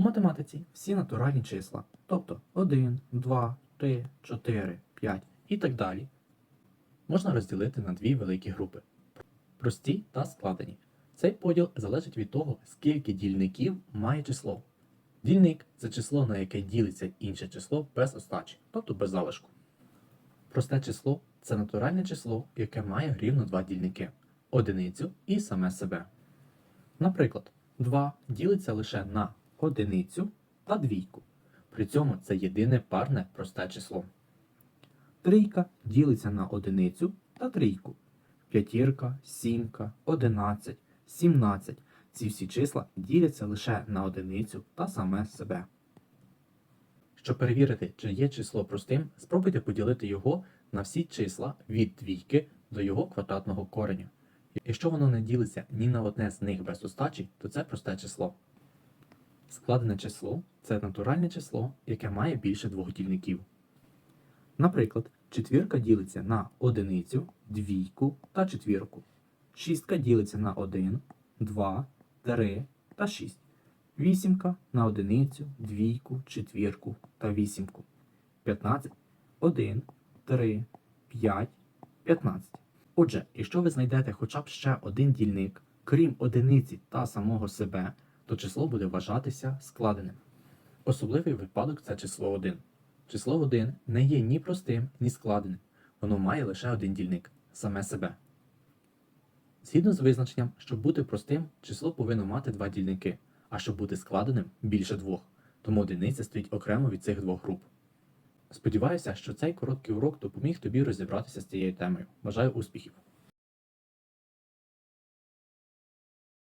У математиці всі натуральні числа, тобто 1, 2, 3, 4, 5 і так далі, можна розділити на дві великі групи прості та складені. Цей поділ залежить від того, скільки дільників має число. Дільник це число, на яке ділиться інше число без остачі, тобто без залишку. Просте число це натуральне число, яке має рівно два дільники одиницю і саме себе. Наприклад, 2 ділиться лише на одиницю та двійку. При цьому це єдине парне просте число. Трійка ділиться на одиницю та трійку. П'ятірка, сімка, одинадцять, сімнадцять. Ці всі числа діляться лише на одиницю та саме себе. Щоб перевірити, чи є число простим, спробуйте поділити його на всі числа від двійки до його квадратного кореня. Якщо воно не ділиться ні на одне з них без остачі, то це просте число. Складене число це натуральне число, яке має більше двох дільників. Наприклад, четвірка ділиться на одиницю, двійку та четвірку. Шістка ділиться на 1, 2, 3 та 6. Вісімка на одиницю, двійку, четвірку та вісімку. 15, 1, 3, 5, 15. Отже, якщо ви знайдете хоча б ще один дільник, крім одиниці та самого себе, то число буде вважатися складеним. Особливий випадок це число 1. Число 1 не є ні простим, ні складеним. Воно має лише один дільник саме себе. Згідно з визначенням, щоб бути простим, число повинно мати два дільники, а щоб бути складеним більше двох. Тому одиниця стоїть окремо від цих двох груп. Сподіваюся, що цей короткий урок допоміг тобі розібратися з цією темою. Бажаю успіхів!